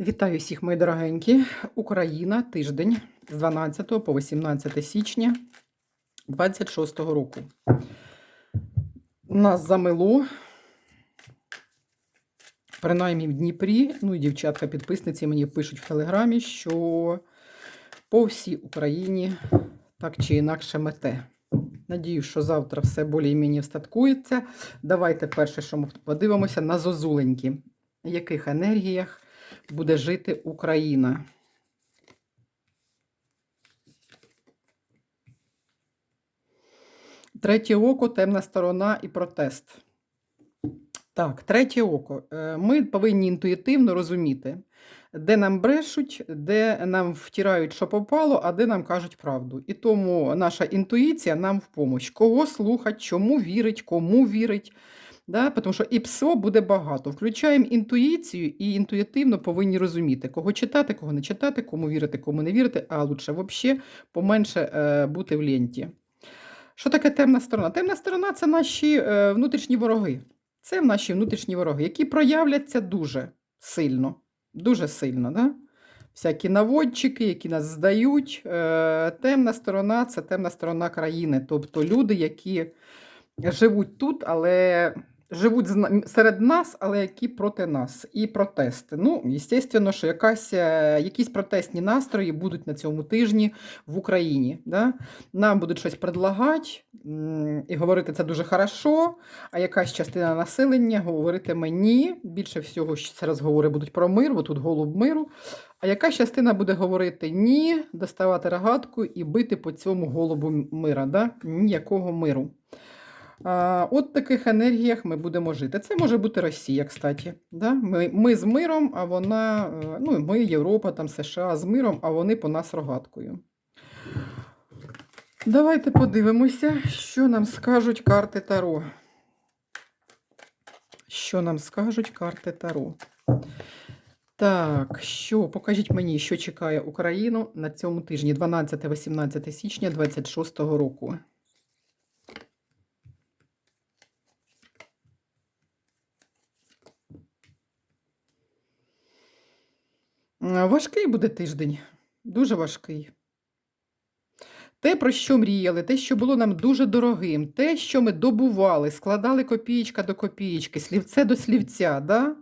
Вітаю всіх, мої дорогенькі. Україна, тиждень з 12 по 18 січня 26 року. Нас замило, принаймні в Дніпрі. Ну і дівчатка-підписниці мені пишуть в Телеграмі, що по всій Україні так чи інакше мете. Надію, що завтра все більш-менш встаткується. Давайте перше, що ми подивимося на зозуленькі. В яких енергіях буде жити Україна. Третє око, темна сторона і протест. Так, третє око. Е, Ми повинні інтуїтивно розуміти, де нам брешуть, де нам втирають, що попало, а де нам кажуть правду. І тому наша інтуїція нам в помощь. Кого слухати, чому вірить, кому вірить. Да? Тому що і ПСО буде багато. Включаємо інтуїцію і інтуїтивно повинні розуміти, кого читати, кого не читати, кому вірити, кому не вірити, а лучше взагалі поменше е, бути в ленті. Що таке темна сторона? Темна сторона це наші е, внутрішні вороги. Це наші внутрішні вороги, які проявляться дуже сильно. Дуже сильно. Да? Всякі наводчики, які нас здають. Е, темна сторона це темна сторона країни. Тобто люди, які живуть тут, але живуть серед нас, але які проти нас. І протести. Ну, звісно, що якась, е, якісь протестні настрої будуть на цьому тижні в Україні. Да? Нам будуть щось предлагати і говорити це дуже хорошо, а якась частина населення говорити мені. Більше всього, що це розговори будуть про мир, бо тут голуб миру. А якась частина буде говорити ні, доставати рогатку і бити по цьому голубу мира. Да? Ніякого миру. От таких енергіях ми будемо жити. Це може бути Росія, кстати. Да? Ми ми з миром, а вона, е, ну, ми, Європа, там, США з миром, а вони по нас рогаткою. Давайте подивимося, що нам скажуть карти Таро. Що нам скажуть карти Таро? Так, що, покажіть мені, що чекає Україну на цьому тижні, 12-18 січня 26 року. Важкий буде тиждень, дуже важкий. Те, про що мріяли, те, що було нам дуже дорогим, те, що ми добували, складали копієчка до копієчки, слівце до слівця, да?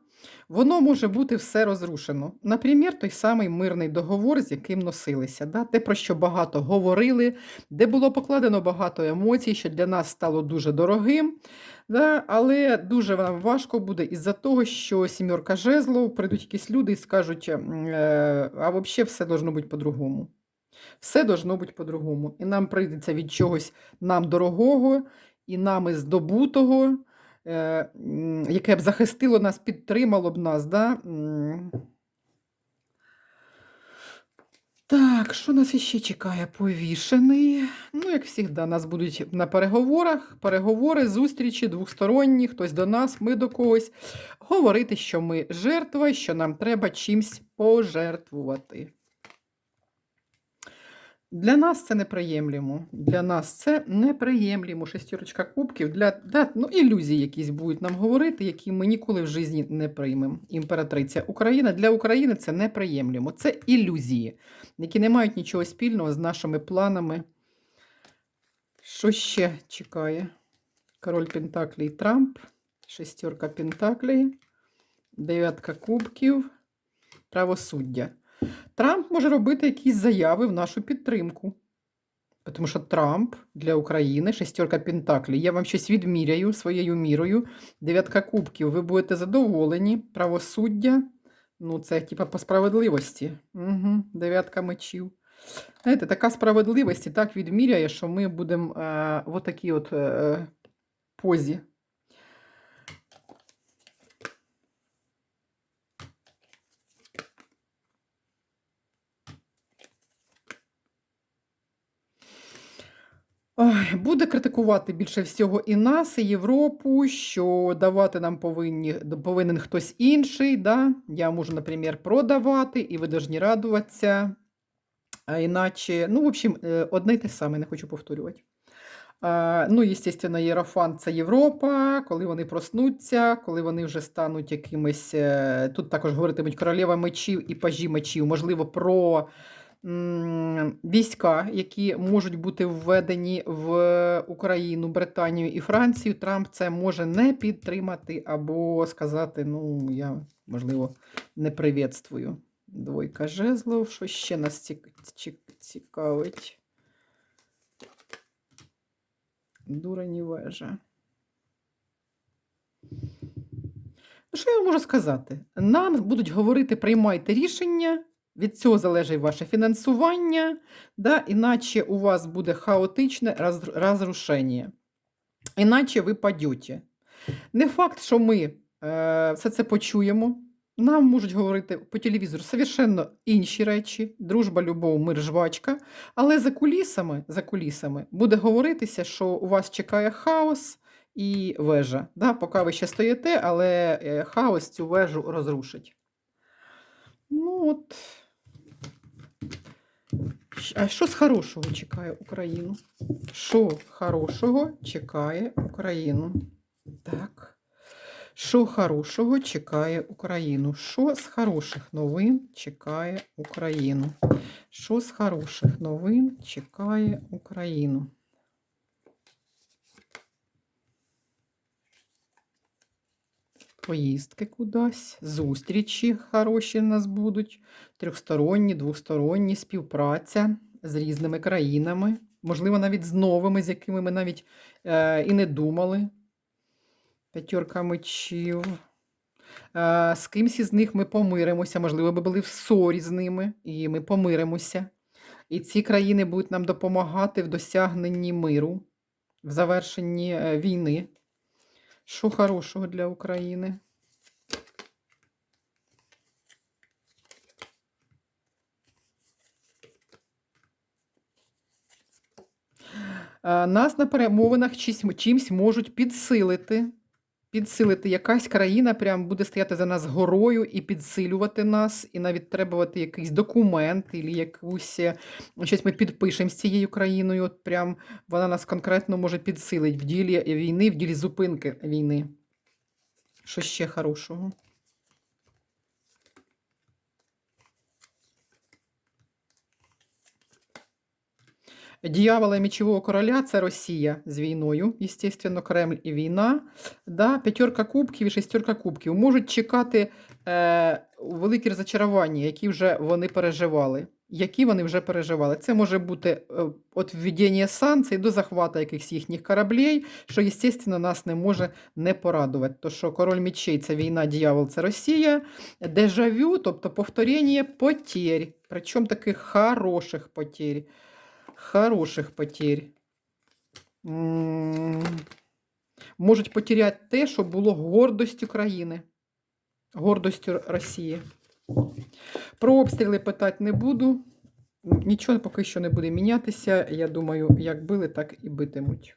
Воно може бути все розрушено. Наприклад, той самий мирний договор, з яким носилися, да? те, про що багато говорили, де було покладено багато емоцій, що для нас стало дуже дорогим. Да? Але дуже нам важко буде із-за того, що сімерка жезлов, прийдуть якісь люди і скажуть, е, а взагалі все должно бути по-другому. Все должно бути по-другому. І нам прийдеться від чогось нам дорогого і нами здобутого, яке б захистило нас, підтримало б нас. Да? Так, що нас іще чекає? Повішений. Ну, як завжди, нас будуть на переговорах, переговори, зустрічі двосторонні, хтось до нас, ми до когось. Говорити, що ми жертва, що нам треба чимсь пожертвувати. Для нас це неприємлемо. Для нас це неприємлемо. Шестерочка кубків. Для, да, ну, Ілюзії якісь будуть нам говорити, які ми ніколи в житті не приймемо. Імператриця Україна для України це неприємлемо. Це ілюзії, які не мають нічого спільного з нашими планами. Що ще чекає? Король Пентаклій Трамп, шестерка Пентаклей, дев'ятка кубків, правосуддя. Трамп може робити якісь заяви в нашу підтримку. Тому що Трамп для України шестерка Пентаклі. Я вам щось відміряю своєю мірою. Дев'ятка кубків. Ви будете задоволені. Правосуддя. Ну, це типа по справедливості. Угу, Дев'ятка мечів. Знаєте, така справедливість і так відміряє, що ми будемо е, в отакій от е, позі. Буде критикувати більше всього і нас, і Європу, що давати нам повинні, повинен хтось інший. Да? Я можу, наприклад, продавати, і ви повинні радуватися. А іначе, ну, в общем, е, одне й те саме, не хочу повторювати. Ну, звісно, Єрофан це Європа, коли вони проснуться, коли вони вже стануть якимись. е, Тут також говоритимуть королева мечів і пажі мечів, можливо, про війська, які можуть бути введені в Україну, Британію і Францію. Трамп це може не підтримати або сказати: ну, я, можливо, не привітствую. Двойка жезлов, що ще нас цік- цік- цікавить. Дурені вежа. Ну, що я можу сказати? Нам будуть говорити, приймайте рішення, від цього залежить ваше фінансування, да, іначе у вас буде хаотичне розрушення. Іначе ви падете. Не факт, що ми е, все це почуємо. Нам можуть говорити по телевізору совершенно інші речі: дружба, любов, мир, жвачка. Але за кулісами, за кулісами буде говоритися, що у вас чекає хаос і вежа. Да? Поки ви ще стоїте, але е, хаос цю вежу розрушить. Ну от. А що з хорошого чекає Україну? Що хорошого чекає Україну? Так. Що хорошого чекає Україну? Що з хороших новин чекає Україну? Що з хороших новин чекає Україну? Поїздки кудись, зустрічі хороші в нас будуть, трьохсторонні, двосторонні співпраця з різними країнами, можливо, навіть з новими, з якими ми навіть е, і не думали. П'ятерка мечів. Е, з кимсь із них ми помиримося, можливо, ми були в ссорі з ними, і ми помиримося. І ці країни будуть нам допомагати в досягненні миру, в завершенні е, війни. Що хорошого для України? Е, Нас на перемовинах чимсь, можуть підсилити. Підсилити якась країна, прям буде стояти за нас горою і підсилювати нас, і навіть требувати якийсь документ, і якусь е, щось ми підпишемо з цією країною. От прям вона нас конкретно може підсилити в ділі війни, в ділі зупинки війни. Що ще хорошого? Дьявола і мечового короля це Росія з війною, естественно, Кремль і війна. Да, п'ятерка кубків і шестерка кубків можуть чекати е, великі розчарування, які вже вони переживали. Які вони вже переживали. Це може бути е, от введення санкцій до захвату якихось їхніх кораблів, що, естественно, нас не може не порадувати. То що король мечей це війна, дьявол це Росія, дежавю, тобто повторення потерь, причому таких хороших потерь хороших потерь. Можуть потеряти те, що було гордостю країни, гордостю Росії. Про обстріли питати не буду. Нічого поки що не буде мінятися. Я думаю, як били, так і битимуть.